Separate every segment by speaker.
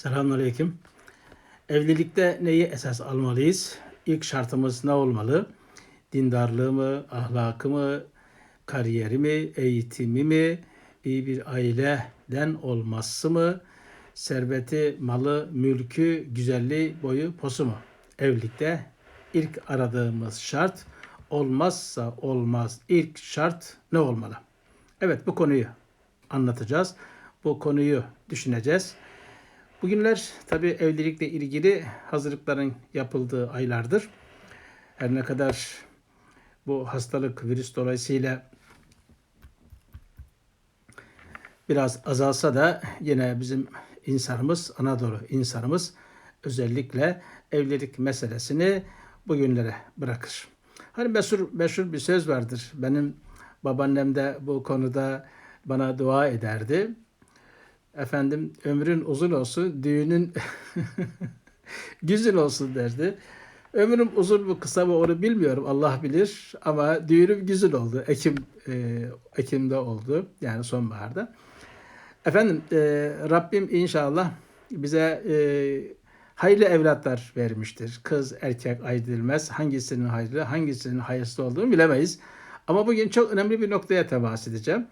Speaker 1: Selamünaleyküm. Evlilikte neyi esas almalıyız? İlk şartımız ne olmalı? Dindarlığı mı, ahlakı mı, kariyeri mi, eğitimi mi, iyi bir aileden olması mı, serveti, malı, mülkü, güzelliği, boyu, posu mu? Evlilikte ilk aradığımız şart olmazsa olmaz ilk şart ne olmalı? Evet bu konuyu anlatacağız. Bu konuyu düşüneceğiz. Bugünler tabii evlilikle ilgili hazırlıkların yapıldığı aylardır. Her ne kadar bu hastalık virüs dolayısıyla biraz azalsa da yine bizim insanımız, Anadolu insanımız özellikle evlilik meselesini bugünlere bırakır. Hani meşhur, meşhur bir söz vardır. Benim babaannem de bu konuda bana dua ederdi. Efendim ömrün uzun olsun, düğünün güzel olsun derdi. Ömrüm uzun mu kısa mı onu bilmiyorum Allah bilir ama düğünüm güzel oldu. Ekim e, Ekim'de oldu yani sonbaharda. Efendim e, Rabbim inşallah bize e, hayırlı evlatlar vermiştir. Kız erkek ayırt edilmez. Hangisinin hayırlı hangisinin hayırsız olduğunu bilemeyiz. Ama bugün çok önemli bir noktaya temas edeceğim.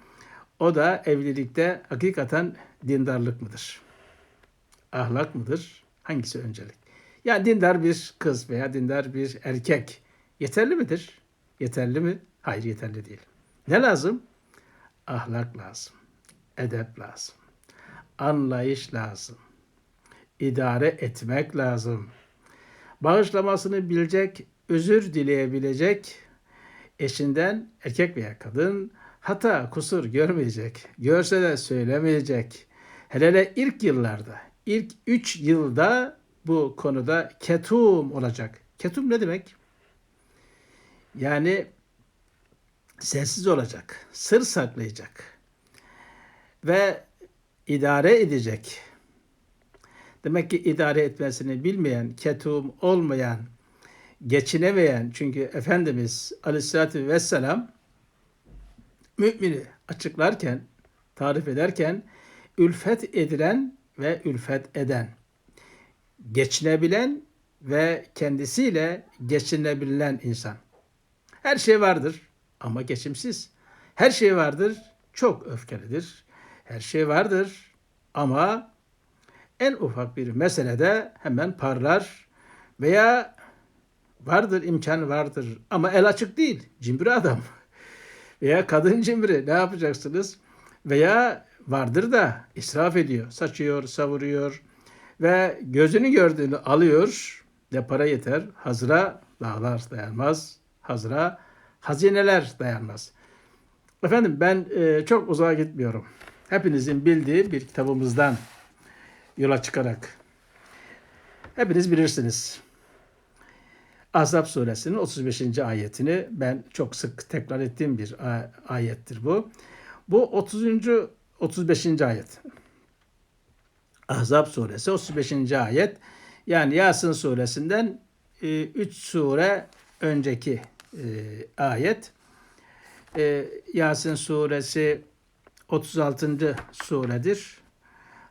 Speaker 1: O da evlilikte hakikaten dindarlık mıdır? Ahlak mıdır? Hangisi öncelik? Yani dindar bir kız veya dindar bir erkek yeterli midir? Yeterli mi? Hayır yeterli değil. Ne lazım? Ahlak lazım. Edep lazım. Anlayış lazım. İdare etmek lazım. Bağışlamasını bilecek, özür dileyebilecek eşinden erkek veya kadın hata, kusur görmeyecek. Görse de söylemeyecek. Hele hele ilk yıllarda, ilk üç yılda bu konuda ketum olacak. Ketum ne demek? Yani sessiz olacak, sır saklayacak ve idare edecek. Demek ki idare etmesini bilmeyen, ketum olmayan, geçinemeyen çünkü Efendimiz Aleyhisselatü Vesselam mümini açıklarken, tarif ederken ülfet edilen ve ülfet eden, geçinebilen ve kendisiyle geçinebilen insan. Her şey vardır ama geçimsiz. Her şey vardır, çok öfkelidir. Her şey vardır ama en ufak bir meselede hemen parlar veya vardır imkan vardır ama el açık değil. Cimbri adam. Veya kadın cimri ne yapacaksınız? Veya vardır da israf ediyor. Saçıyor, savuruyor ve gözünü gördüğünü alıyor. Ne para yeter? Hazıra dağlar dayanmaz. Hazıra hazineler dayanmaz. Efendim ben e, çok uzağa gitmiyorum. Hepinizin bildiği bir kitabımızdan yola çıkarak. Hepiniz bilirsiniz. Ahzab suresinin 35. ayetini ben çok sık tekrar ettiğim bir ayettir bu. Bu 30. 35. ayet. Ahzab suresi 35. ayet. Yani Yasin suresinden 3 sure önceki e, ayet. E, Yasin suresi 36. suredir.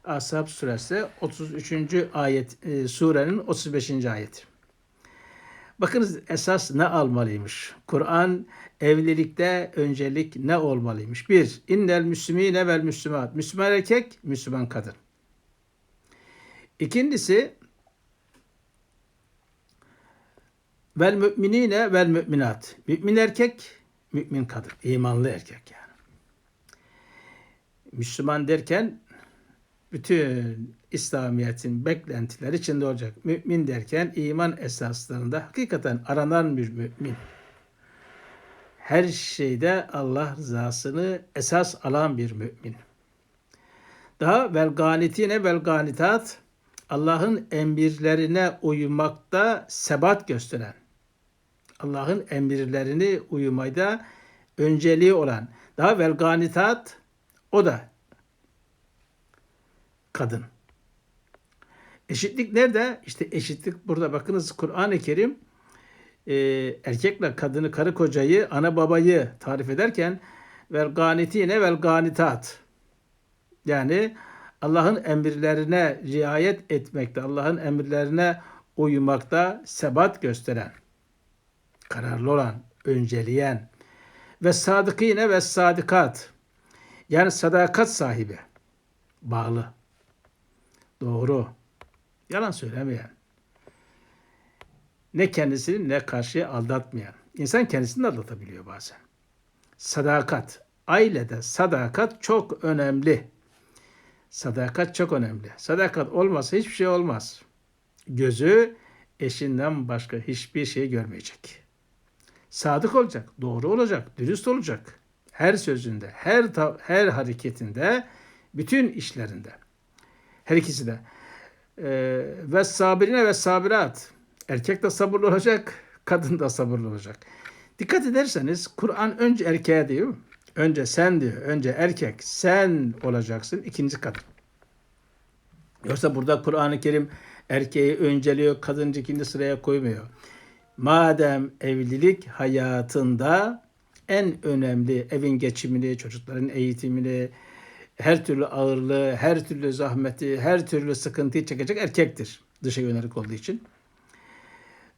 Speaker 1: Ashab suresi 33. ayet e, surenin 35. ayeti. Bakınız esas ne almalıymış? Kur'an evlilikte öncelik ne olmalıymış? Bir, innel müslümine vel müslümat. Müslüman erkek, Müslüman kadın. İkincisi, vel müminine vel müminat. Mümin erkek, mümin kadın. imanlı erkek yani. Müslüman derken bütün İslamiyet'in beklentileri içinde olacak. Mümin derken iman esaslarında hakikaten aranan bir mümin. Her şeyde Allah rızasını esas alan bir mümin. Daha vel ganitine vel ganitat Allah'ın emirlerine uymakta sebat gösteren, Allah'ın emirlerini uyumayda önceliği olan, daha vel ganitat o da kadın. Eşitlik nerede? İşte eşitlik burada. Bakınız Kur'an-ı Kerim e, erkekle kadını, karı kocayı, ana babayı tarif ederken vel ganitine vel ganitat. Yani Allah'ın emirlerine riayet etmekte, Allah'ın emirlerine uymakta sebat gösteren, kararlı olan, önceleyen ve sadıkine ve sadikat yani sadakat sahibi, bağlı, doğru, yalan söylemeyen, ne kendisini ne karşıya aldatmayan. İnsan kendisini de aldatabiliyor bazen. Sadakat. Ailede sadakat çok önemli. Sadakat çok önemli. Sadakat olmasa hiçbir şey olmaz. Gözü eşinden başka hiçbir şey görmeyecek. Sadık olacak, doğru olacak, dürüst olacak. Her sözünde, her her hareketinde, bütün işlerinde. Her ikisi de. Ee, ve sabirine ve sabirat. Erkek de sabırlı olacak, kadın da sabırlı olacak. Dikkat ederseniz Kur'an önce erkeğe diyor. Önce sen diyor. Önce erkek sen olacaksın. ikinci kadın. Yoksa burada Kur'an-ı Kerim erkeği önceliyor, kadıncı ikinci sıraya koymuyor. Madem evlilik hayatında en önemli evin geçimini, çocukların eğitimini, her türlü ağırlığı, her türlü zahmeti, her türlü sıkıntıyı çekecek erkektir. Dışa yönelik olduğu için.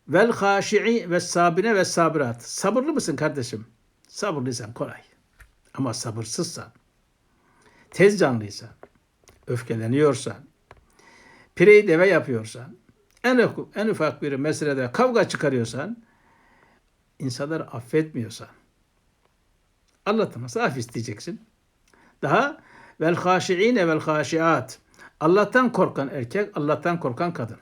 Speaker 1: Vel haşi'i ve sabine ve sabirat. Sabırlı mısın kardeşim? Sabırlıysan kolay. Ama sabırsızsan, tez canlıysan, öfkeleniyorsan, pireyi deve yapıyorsan, en, en ufak bir meselede kavga çıkarıyorsan, insanları affetmiyorsan, anlatılması af isteyeceksin. Daha vel haşi'ine vel haşiat. Allah'tan korkan erkek, Allah'tan korkan kadın.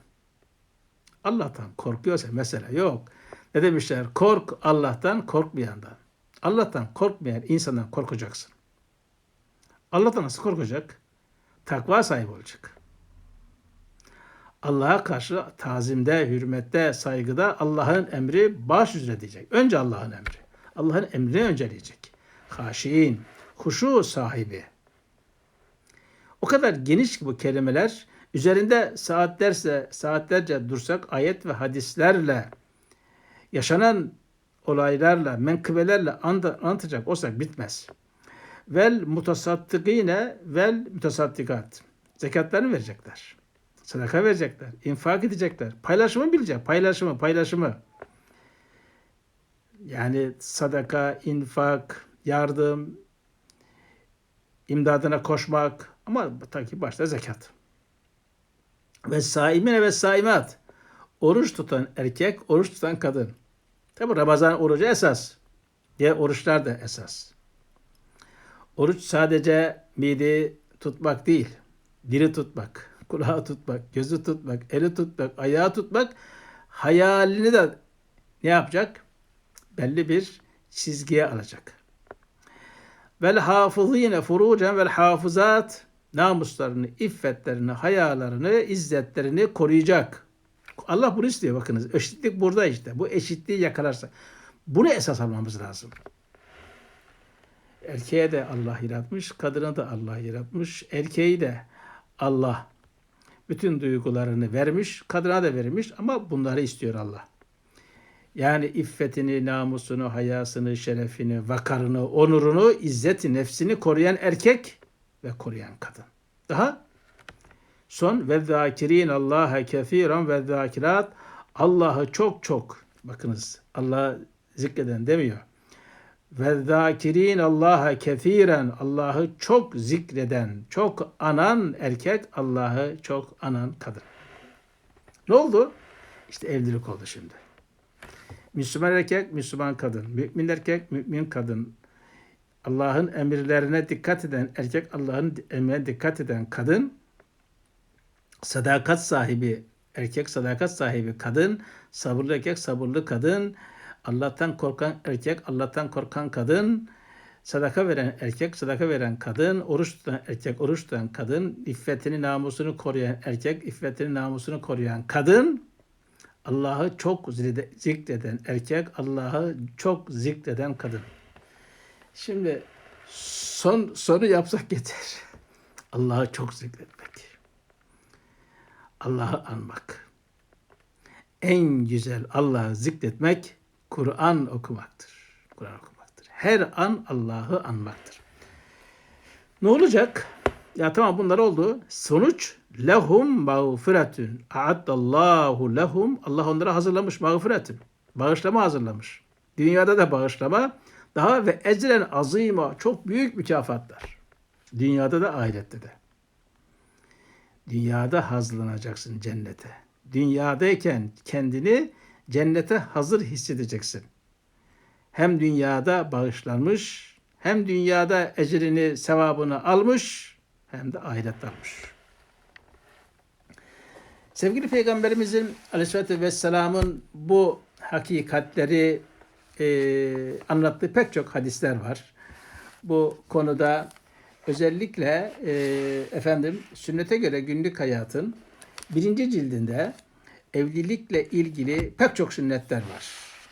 Speaker 1: Allah'tan korkuyorsa mesele yok. Ne demişler? Kork Allah'tan, korkmayandan. Allah'tan korkmayan insandan korkacaksın. Allah'tan nasıl korkacak? Takva sahibi olacak. Allah'a karşı tazimde, hürmette, saygıda Allah'ın emri baş üzere diyecek. Önce Allah'ın emri. Allah'ın emrini önceleyecek. Haşiin, huşu sahibi. Kadar geniş ki bu kelimeler. Üzerinde saatlerce, saatlerce dursak ayet ve hadislerle yaşanan olaylarla, menkıbelerle anlatacak olsak bitmez. Vel mutasattikine vel mutasaddikat. Zekatlarını verecekler. Sadaka verecekler. infak edecekler. Paylaşımı bilecek. Paylaşımı, paylaşımı. Yani sadaka, infak, yardım, imdadına koşmak ama tabii ki başta zekat. Ve saimine ve saimat. Oruç tutan erkek, oruç tutan kadın. Tabi Ramazan orucu esas. Diğer oruçlar da esas. Oruç sadece mide tutmak değil. Dili tutmak, kulağı tutmak, gözü tutmak, eli tutmak, ayağı tutmak. Hayalini de ne yapacak? Belli bir çizgiye alacak. Vel hafızine furucen vel hafızat namuslarını, iffetlerini, hayalarını, izzetlerini koruyacak. Allah bunu istiyor bakınız. Eşitlik burada işte. Bu eşitliği yakalarsa. Bunu esas almamız lazım. Erkeğe de Allah yaratmış, kadına da Allah yaratmış. Erkeği de Allah bütün duygularını vermiş, kadına da vermiş ama bunları istiyor Allah. Yani iffetini, namusunu, hayasını, şerefini, vakarını, onurunu, izzeti, nefsini koruyan erkek ve koruyan kadın. Daha son ve zakirin Allah'a kefiran ve zakirat Allah'ı çok çok bakınız Allah zikreden demiyor. Ve zakirin Allah'a kefiren Allah'ı çok zikreden, çok anan erkek, Allah'ı çok anan kadın. Ne oldu? İşte evlilik oldu şimdi. Müslüman erkek, Müslüman kadın. Mümin erkek, mümin kadın. Allah'ın emirlerine dikkat eden erkek, Allah'ın emrine dikkat eden kadın, sadakat sahibi erkek, sadakat sahibi kadın, sabırlı erkek, sabırlı kadın, Allah'tan korkan erkek, Allah'tan korkan kadın, sadaka veren erkek, sadaka veren kadın, oruç tutan erkek, oruç tutan kadın, iffetini, namusunu koruyan erkek, iffetini, namusunu koruyan kadın, Allah'ı çok zikreden erkek, Allah'ı çok zikreden kadın. Şimdi son soru yapsak yeter. Allah'ı çok zikretmek. Allah'ı anmak. En güzel Allah'ı zikretmek Kur'an okumaktır. Kur'an okumaktır. Her an Allah'ı anmaktır. Ne olacak? Ya tamam bunlar oldu. Sonuç lehum mağfiretun. A'addallahu lehum. Allah onlara hazırlamış mağfiretun. Bağışlama hazırlamış. Dünyada da bağışlama. Daha ve ecren azima. Çok büyük mükafatlar. Dünyada da ahirette de. Dünyada hazırlanacaksın cennete. Dünyadayken kendini cennete hazır hissedeceksin. Hem dünyada bağışlanmış, hem dünyada ecrini, sevabını almış, hem de ahiret almış. Sevgili Peygamberimizin Aleyhisselatü Vesselam'ın bu hakikatleri e, anlattığı pek çok hadisler var. Bu konuda özellikle e, efendim sünnete göre günlük hayatın birinci cildinde evlilikle ilgili pek çok sünnetler var.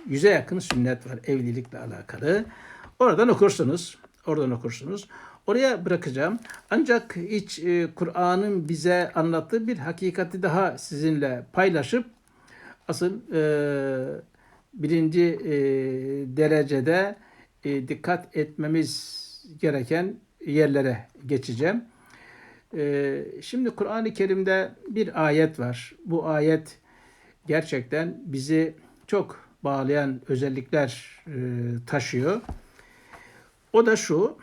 Speaker 1: Yüze yakın sünnet var evlilikle alakalı. Oradan okursunuz. Oradan okursunuz. Oraya bırakacağım. Ancak hiç e, Kur'an'ın bize anlattığı bir hakikati daha sizinle paylaşıp asıl e, birinci e, derecede e, dikkat etmemiz gereken yerlere geçeceğim. E, şimdi Kur'an-ı Kerim'de bir ayet var. Bu ayet gerçekten bizi çok bağlayan özellikler e, taşıyor. O da şu.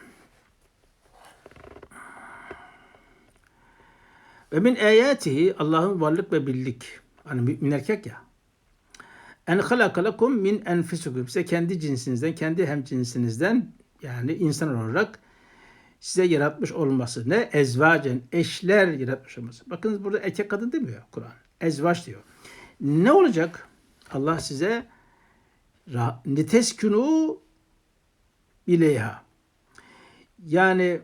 Speaker 1: Ve min ayatihi Allah'ın varlık ve birlik. Hani mümin erkek ya. En halakalakum min enfusikum. Size kendi cinsinizden, kendi hem cinsinizden yani insan olarak size yaratmış olması. Ne? Ezvacen, eşler yaratmış olması. Bakınız burada erkek kadın demiyor Kur'an. Ezvaç diyor. Ne olacak? Allah size niteskunu ileyha. Yani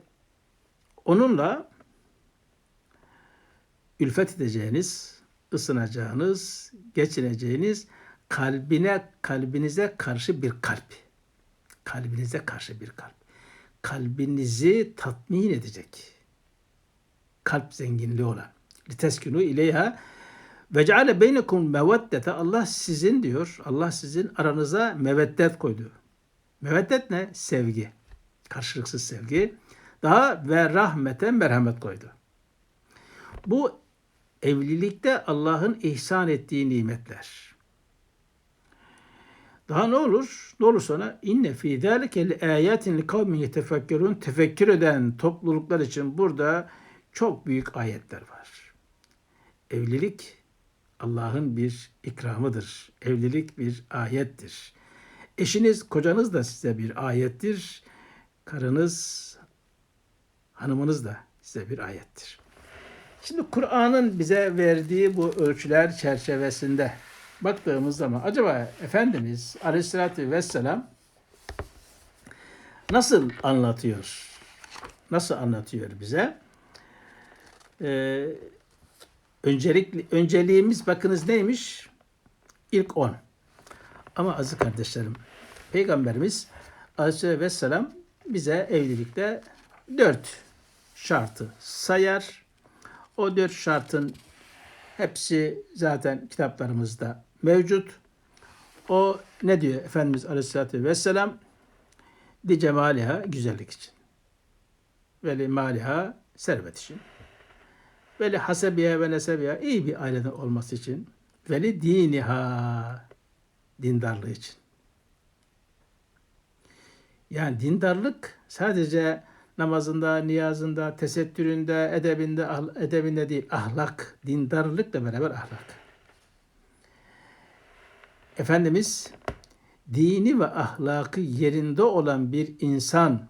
Speaker 1: onunla ülfet edeceğiniz, ısınacağınız, geçineceğiniz kalbine, kalbinize karşı bir kalp. Kalbinize karşı bir kalp. Kalbinizi tatmin edecek. Kalp zenginliği olan. Liteskunu ileyha ve ceale beynekum meveddete Allah sizin diyor. Allah sizin aranıza meveddet koydu. Meveddet ne? Sevgi. Karşılıksız sevgi. Daha ve rahmete merhamet koydu. Bu evlilikte Allah'ın ihsan ettiği nimetler. Daha ne olur? Ne olur sonra? İnne fî zâlike âyâtin li kavmin tefekkür eden topluluklar için burada çok büyük ayetler var. Evlilik Allah'ın bir ikramıdır. Evlilik bir ayettir. Eşiniz, kocanız da size bir ayettir. Karınız, hanımınız da size bir ayettir. Şimdi Kur'an'ın bize verdiği bu ölçüler çerçevesinde baktığımız zaman acaba Efendimiz Aleyhisselatü Vesselam nasıl anlatıyor? Nasıl anlatıyor bize? Ee, öncelikli, önceliğimiz bakınız neymiş? İlk on. Ama azı kardeşlerim, Peygamberimiz Aleyhisselatü Vesselam bize evlilikte dört şartı sayar. O dört şartın hepsi zaten kitaplarımızda mevcut. O ne diyor Efendimiz Aleyhisselatü Vesselam? Di cemaliha güzellik için. Ve li maliha servet için. Ve li hasebiha ve nesebiha iyi bir aileden olması için. Ve li diniha dindarlığı için. Yani dindarlık sadece namazında, niyazında, tesettüründe, edebinde, ah- edebinde değil, ahlak, dindarlıkla beraber ahlak. Efendimiz dini ve ahlakı yerinde olan bir insan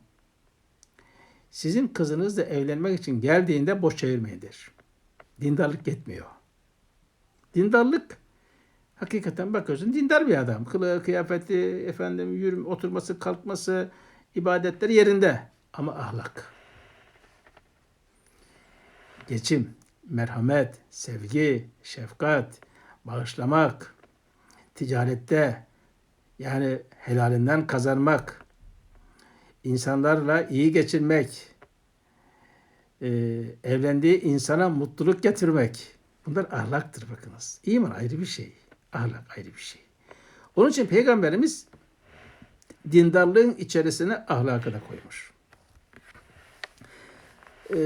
Speaker 1: sizin kızınızla evlenmek için geldiğinde boş çevirmeyin der. Dindarlık yetmiyor. Dindarlık hakikaten bakıyorsun dindar bir adam. Kılığı, kıyafeti, efendim yürüm, oturması, kalkması, ibadetleri yerinde. Ama ahlak. Geçim, merhamet, sevgi, şefkat, bağışlamak, ticarette yani helalinden kazanmak, insanlarla iyi geçinmek, e, evlendiği insana mutluluk getirmek. Bunlar ahlaktır bakınız. İman ayrı bir şey. Ahlak ayrı bir şey. Onun için Peygamberimiz dindarlığın içerisine ahlakı da koymuş. e,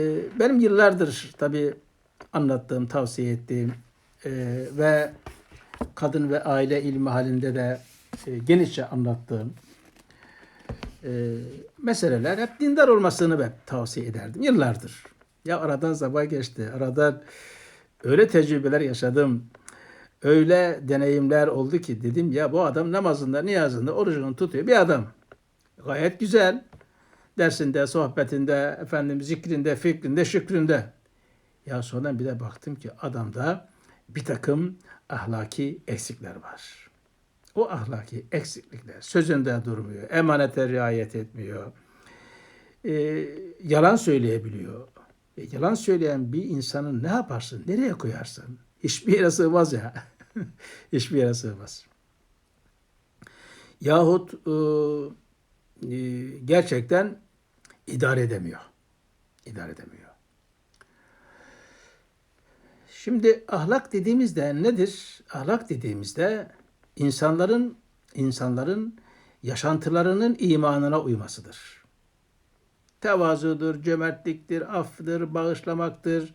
Speaker 1: benim yıllardır tabii anlattığım, tavsiye ettiğim e, ve kadın ve aile ilmi halinde de e, genişçe anlattığım e, meseleler hep dindar olmasını ben tavsiye ederdim yıllardır. Ya aradan zaman geçti, aradan öyle tecrübeler yaşadım, öyle deneyimler oldu ki dedim ya bu adam namazında, niyazında, orucunu tutuyor bir adam. Gayet güzel. Dersinde, sohbetinde, efendim zikrinde, fikrinde, şükründe. Ya sonra bir de baktım ki adamda bir takım ahlaki eksikler var. O ahlaki eksiklikler sözünde durmuyor, emanete riayet etmiyor, e, yalan söyleyebiliyor. E, yalan söyleyen bir insanın ne yaparsın, nereye koyarsın? Hiçbir yere sığmaz ya. Hiçbir yere sığmaz. Yahut e, e, gerçekten idare edemiyor. İdare edemiyor. Şimdi ahlak dediğimizde nedir? Ahlak dediğimizde insanların insanların yaşantılarının imanına uymasıdır. Tevazudur, cömertliktir, affıdır, bağışlamaktır,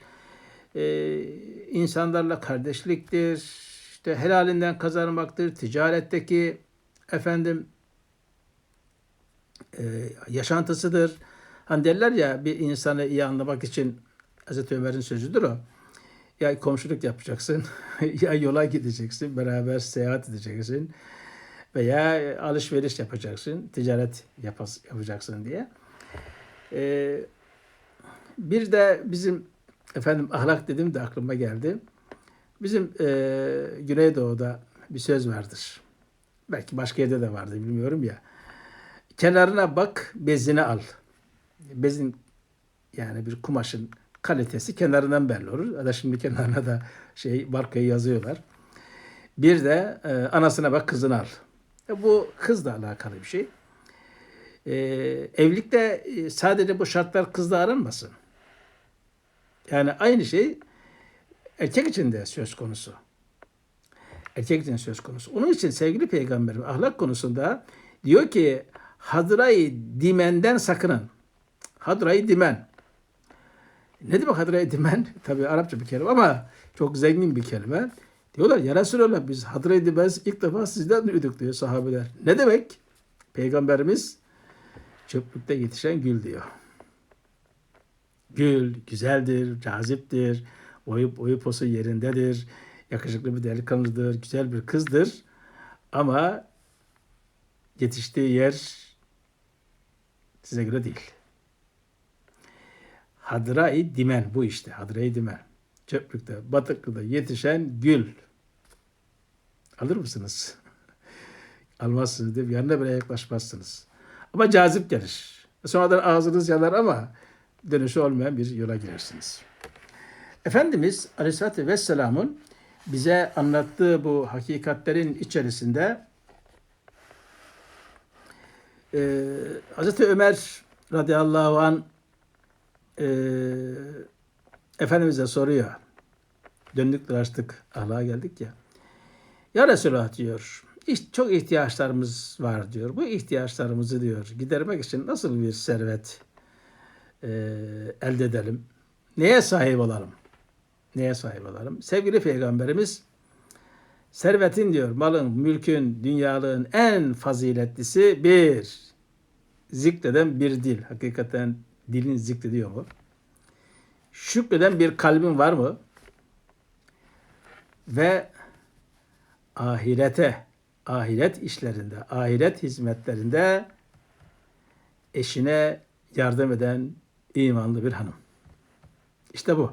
Speaker 1: e, insanlarla kardeşliktir, işte helalinden kazanmaktır, ticaretteki efendim e, yaşantısıdır. Hani derler ya bir insanı iyi anlamak için Hazreti Ömer'in sözüdür o. Ya komşuluk yapacaksın, ya yola gideceksin, beraber seyahat edeceksin veya alışveriş yapacaksın, ticaret yapas, yapacaksın diye. Ee, bir de bizim efendim ahlak dedim de aklıma geldi. Bizim e, Güneydoğu'da bir söz vardır. Belki başka yerde de vardı bilmiyorum ya. Kenarına bak, bezini al. Bezin yani bir kumaşın kalitesi kenarından belli olur. Ya da şimdi kenarına da şey markayı yazıyorlar. Bir de e, anasına bak kızını al. E, bu kızla alakalı bir şey. E, evlilikte e, sadece bu şartlar kızla aranmasın. Yani aynı şey erkek için de söz konusu. Erkek için söz konusu. Onun için sevgili peygamberim ahlak konusunda diyor ki hadrayı dimenden sakının. Hadrayı dimen. Ne demek hadrayı dimen? Tabi Arapça bir kelime ama çok zengin bir kelime. Diyorlar ya Resulallah biz hadrayı dimen ilk defa sizden duyduk diyor sahabeler. Ne demek? Peygamberimiz çöplükte yetişen gül diyor. Gül güzeldir, caziptir, oyup oyup posu yerindedir, yakışıklı bir delikanlıdır, güzel bir kızdır. Ama yetiştiği yer size göre değil. Hadrai dimen bu işte. Hadrai dimen. Çöplükte, batıklıda yetişen gül. Alır mısınız? Almazsınız diye yanına bile yaklaşmazsınız. Ama cazip gelir. Sonradan ağzınız yanar ama dönüşü olmayan bir yola girersiniz. Efendimiz Aleyhisselatü Vesselam'ın bize anlattığı bu hakikatlerin içerisinde e, Hazreti Ömer radıyallahu an e, Efendimiz'e soruyor. Döndük dolaştık ahlaka geldik ya. Ya Resulallah diyor. Çok ihtiyaçlarımız var diyor. Bu ihtiyaçlarımızı diyor gidermek için nasıl bir servet e, elde edelim? Neye sahip olalım? Neye sahip olalım? Sevgili Peygamberimiz servetin diyor, malın, mülkün, dünyalığın en faziletlisi bir, zikreden bir dil. Hakikaten dilin zikrediyor mu? Şükreden bir kalbin var mı? Ve ahirete, ahiret işlerinde, ahiret hizmetlerinde eşine yardım eden imanlı bir hanım. İşte bu.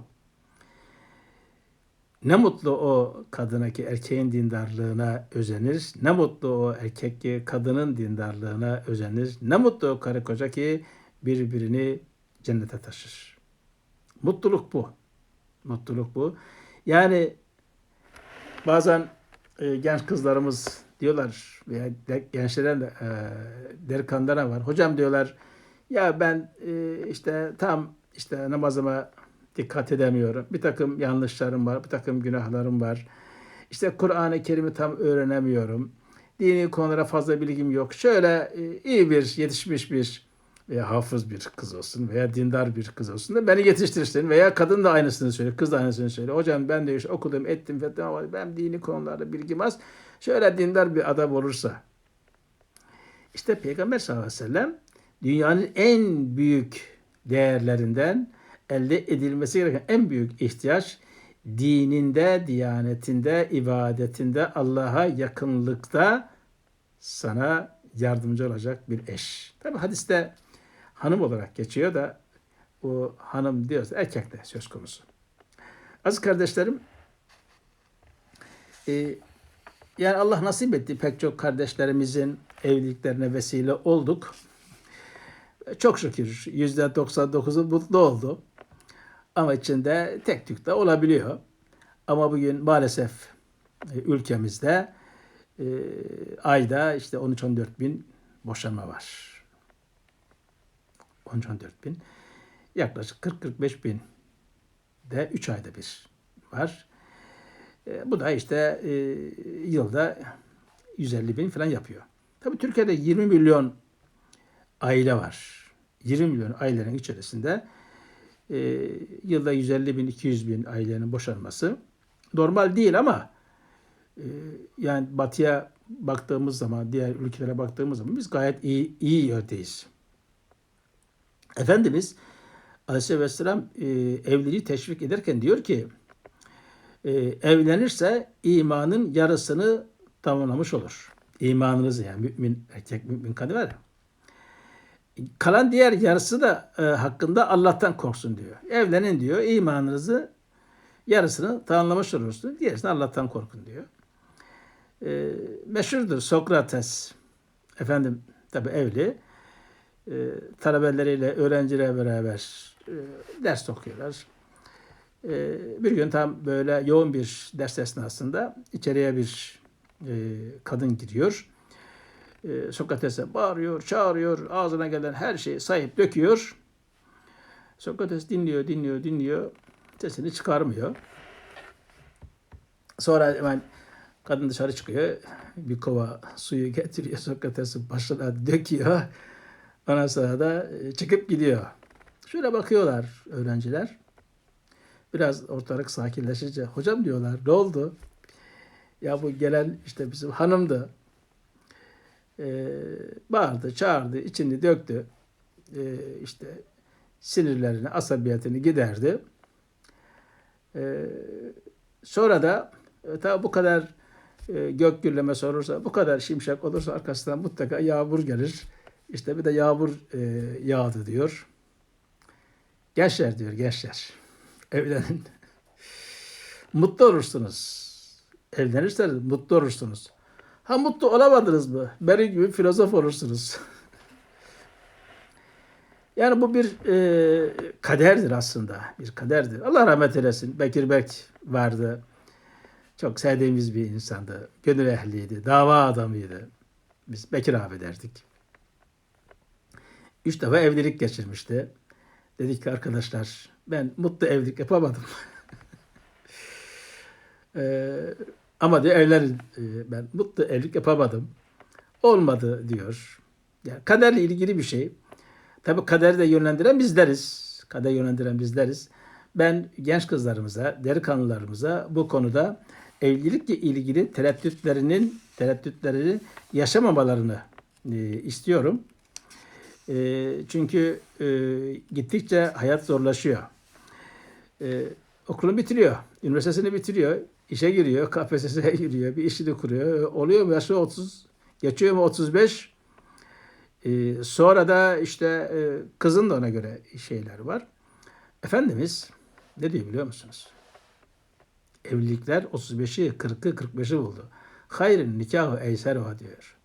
Speaker 1: Ne mutlu o kadına ki erkeğin dindarlığına özenir. Ne mutlu o erkek ki kadının dindarlığına özenir. Ne mutlu o karı koca ki birbirini cennete taşır. Mutluluk bu. Mutluluk bu. Yani bazen e, genç kızlarımız diyorlar veya de, gençlerden de e, delikanlılara var. Hocam diyorlar ya ben e, işte tam işte namazıma dikkat edemiyorum. Bir takım yanlışlarım var, bir takım günahlarım var. İşte Kur'an-ı Kerim'i tam öğrenemiyorum. Dini konulara fazla bilgim yok. Şöyle e, iyi bir, yetişmiş bir veya hafız bir kız olsun veya dindar bir kız olsun da beni yetiştirsin veya kadın da aynısını söylüyor, kız da aynısını söylüyor. Hocam ben de işte okudum, ettim, fettim ama ben dini konularda bilgim az. Şöyle dindar bir adam olursa. İşte Peygamber sallallahu aleyhi ve sellem dünyanın en büyük değerlerinden elde edilmesi gereken en büyük ihtiyaç dininde, diyanetinde, ibadetinde, Allah'a yakınlıkta sana yardımcı olacak bir eş. Tabi hadiste hanım olarak geçiyor da o hanım diyorsa erkek de söz konusu. Aziz kardeşlerim, e, yani Allah nasip etti pek çok kardeşlerimizin evliliklerine vesile olduk. Çok şükür yüzde 99'u mutlu oldu. Ama içinde tek tük de olabiliyor. Ama bugün maalesef e, ülkemizde e, ayda işte 13-14 bin boşanma var. 13-14 bin. Yaklaşık 40-45 bin de 3 ayda bir var. E, bu da işte e, yılda 150 bin falan yapıyor. Tabii Türkiye'de 20 milyon aile var. 20 milyon ailenin içerisinde e, yılda 150 bin, 200 bin ailenin boşanması normal değil ama e, yani batıya baktığımız zaman, diğer ülkelere baktığımız zaman biz gayet iyi, iyi yerdeyiz. Efendimiz Aleyhisselam e, evliliği teşvik ederken diyor ki e, evlenirse imanın yarısını tamamlamış olur. İmanınızı yani mümin erkek mümin kadın var. Kalan diğer yarısı da e, hakkında Allah'tan korksun diyor. Evlenin diyor imanınızı yarısını tamamlamış olursunuz. Diğerisini Allah'tan korkun diyor. E, meşhurdur Sokrates efendim tabi evli e, talebeleriyle öğrenciler beraber e, ders okuyorlar. E, bir gün tam böyle yoğun bir ders esnasında içeriye bir e, kadın giriyor. E, Sokrates'e bağırıyor, çağırıyor, ağzına gelen her şeyi sayıp döküyor. Sokrates dinliyor, dinliyor, dinliyor. Sesini çıkarmıyor. Sonra hemen kadın dışarı çıkıyor. Bir kova suyu getiriyor. Sokrates'in başına döküyor. Ondan sonra e, çıkıp gidiyor. Şöyle bakıyorlar öğrenciler. Biraz ortalık sakinleşince hocam diyorlar ne oldu? Ya bu gelen işte bizim hanımdı. Ee, bağırdı, çağırdı, içini döktü. Ee, işte sinirlerini, asabiyetini giderdi. Ee, sonra da e, tabi bu kadar e, gök gürlemesi olursa, bu kadar şimşek olursa arkasından mutlaka yağmur gelir. İşte bir de yağmur e, yağdı diyor. Gençler diyor, gençler. Evlenin. Mutlu olursunuz. Evlenirseniz mutlu olursunuz. Ha mutlu olamadınız mı? Benim gibi filozof olursunuz. yani bu bir e, kaderdir aslında. Bir kaderdir. Allah rahmet eylesin. Bekir Bek vardı. Çok sevdiğimiz bir insandı. Gönül ehliydi. Dava adamıydı. Biz Bekir abi derdik. Üç defa evlilik geçirmişti. Dedik ki arkadaşlar ben mutlu evlilik yapamadım. ee, ama diyor evlerin e, ben mutlu evlilik yapamadım. Olmadı diyor. Yani kaderle ilgili bir şey. Tabi kaderi de yönlendiren bizleriz. Kader yönlendiren bizleriz. Ben genç kızlarımıza, delikanlılarımıza bu konuda evlilikle ilgili tereddütlerinin tereddütlerini yaşamamalarını e, istiyorum. E, çünkü e, gittikçe hayat zorlaşıyor. E, okulunu bitiriyor, üniversitesini bitiriyor, işe giriyor, KPSS'ye giriyor, bir işini kuruyor. Oluyor mu yaşı 30, geçiyor mu 35? Ee, sonra da işte e, kızın da ona göre şeyler var. Efendimiz ne diyor biliyor musunuz? Evlilikler 35'i, 40'ı, 45'i buldu. Hayrın nikahı eyseruha diyor.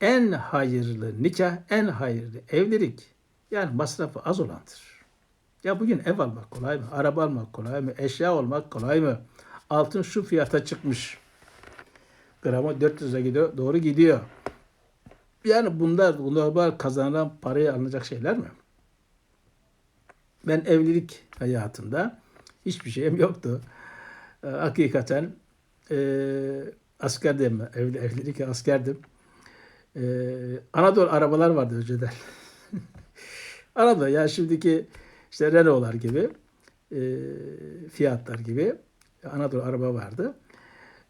Speaker 1: En hayırlı nikah, en hayırlı evlilik yani masrafı az olandır. Ya bugün ev almak kolay mı? Araba almak kolay mı? Eşya olmak kolay mı? Altın şu fiyata çıkmış. Gramı 400'e gidiyor, doğru gidiyor. Yani bunlar normal kazanılan parayı alınacak şeyler mi? Ben evlilik hayatında hiçbir şeyim yoktu. Ee, hakikaten e, askerdim. Evli, evlilik askerdim. Ee, Anadolu arabalar vardı önceden. Anadolu ya şimdiki işte Renault'lar gibi, e, Fiat'lar gibi Anadolu araba vardı.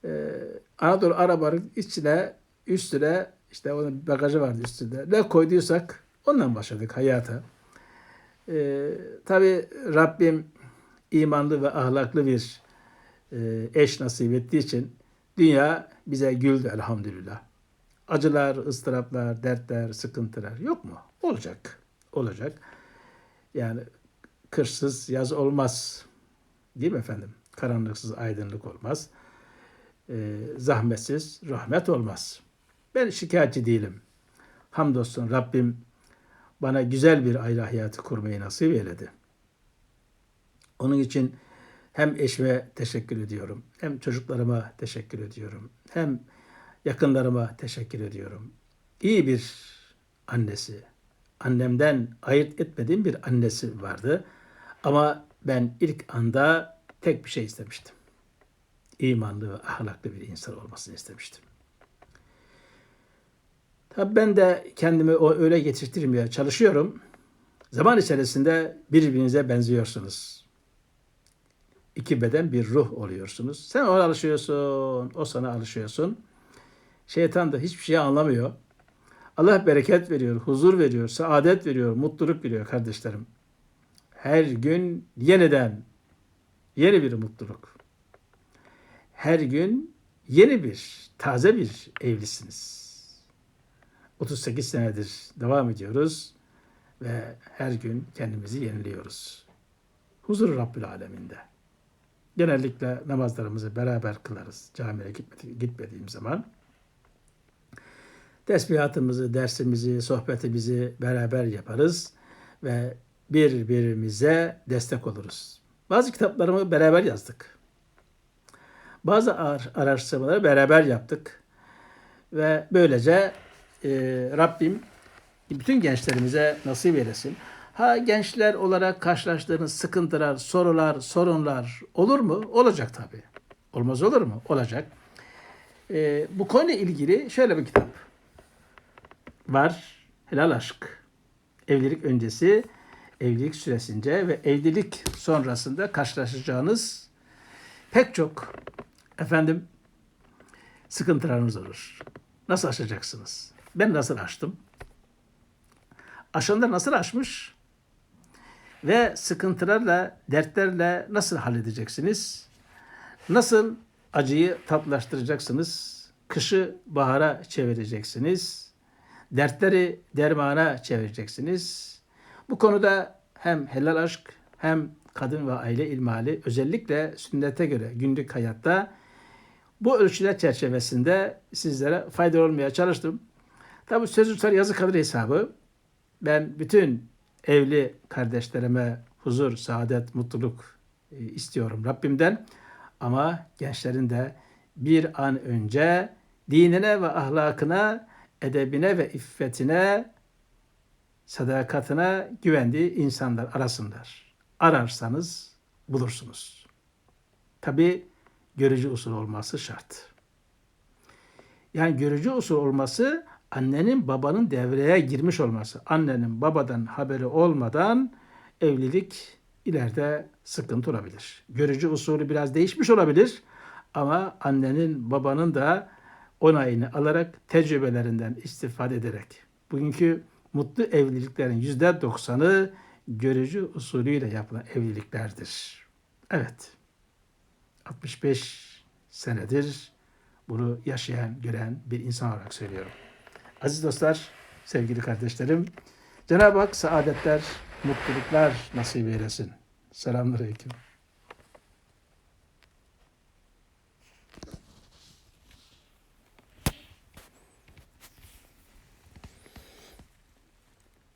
Speaker 1: E, Anadolu arabanın içine, üstüne işte onun bagajı vardı üstünde. Ne koyduysak ondan başladık hayata. E, Tabi Rabbim imanlı ve ahlaklı bir e, eş nasip ettiği için dünya bize güldü elhamdülillah. Acılar, ıstıraplar, dertler, sıkıntılar yok mu? Olacak. Olacak. Yani kırsız yaz olmaz. Değil mi efendim? Karanlıksız aydınlık olmaz. Ee, zahmetsiz rahmet olmaz. Ben şikayetçi değilim. Hamdolsun Rabbim bana güzel bir aile hayatı kurmayı nasip eyledi. Onun için hem eşime teşekkür ediyorum, hem çocuklarıma teşekkür ediyorum, hem yakınlarıma teşekkür ediyorum. İyi bir annesi, annemden ayırt etmediğim bir annesi vardı. Ama ben ilk anda tek bir şey istemiştim. İmanlı ve ahlaklı bir insan olmasını istemiştim. Tabii ben de kendimi öyle getirtirmeye çalışıyorum. Zaman içerisinde birbirinize benziyorsunuz. İki beden bir ruh oluyorsunuz. Sen ona alışıyorsun, o sana alışıyorsun. Şeytan da hiçbir şey anlamıyor. Allah bereket veriyor, huzur veriyor, saadet veriyor, mutluluk veriyor kardeşlerim. Her gün yeniden yeni bir mutluluk. Her gün yeni bir, taze bir evlisiniz. 38 senedir devam ediyoruz ve her gün kendimizi yeniliyoruz. Huzur Rabbül Aleminde. Genellikle namazlarımızı beraber kılarız camiye gitmediğim zaman. Tesbihatımızı, dersimizi, sohbetimizi beraber yaparız ve birbirimize destek oluruz. Bazı kitaplarımı beraber yazdık. Bazı araştırmaları beraber yaptık. Ve böylece e, Rabbim bütün gençlerimize nasip eylesin. Ha gençler olarak karşılaştığınız sıkıntılar, sorular, sorunlar olur mu? Olacak tabii. Olmaz olur mu? Olacak. E, bu konuyla ilgili şöyle bir kitap var. Helal aşk. Evlilik öncesi, evlilik süresince ve evlilik sonrasında karşılaşacağınız pek çok efendim sıkıntılarınız olur. Nasıl aşacaksınız? Ben nasıl aştım? Aşanlar nasıl aşmış? Ve sıkıntılarla, dertlerle nasıl halledeceksiniz? Nasıl acıyı tatlaştıracaksınız? Kışı bahara çevireceksiniz? Dertleri dermana çevireceksiniz. Bu konuda hem helal aşk hem kadın ve aile ilmali özellikle sünnete göre günlük hayatta bu ölçüler çerçevesinde sizlere faydalı olmaya çalıştım. Tabi sözü tutar yazı kalır hesabı. Ben bütün evli kardeşlerime huzur, saadet, mutluluk e, istiyorum Rabbimden. Ama gençlerin de bir an önce dinine ve ahlakına edebine ve iffetine, sadakatine güvendiği insanlar arasınlar. Ararsanız bulursunuz. Tabi görücü usul olması şart. Yani görücü usul olması annenin babanın devreye girmiş olması. Annenin babadan haberi olmadan evlilik ileride sıkıntı olabilir. Görücü usulü biraz değişmiş olabilir ama annenin babanın da onayını alarak, tecrübelerinden istifade ederek bugünkü mutlu evliliklerin yüzde doksanı görücü usulüyle yapılan evliliklerdir. Evet, 65 senedir bunu yaşayan, gören bir insan olarak söylüyorum. Aziz dostlar, sevgili kardeşlerim, Cenab-ı Hak saadetler, mutluluklar nasip eylesin. Selamünaleyküm.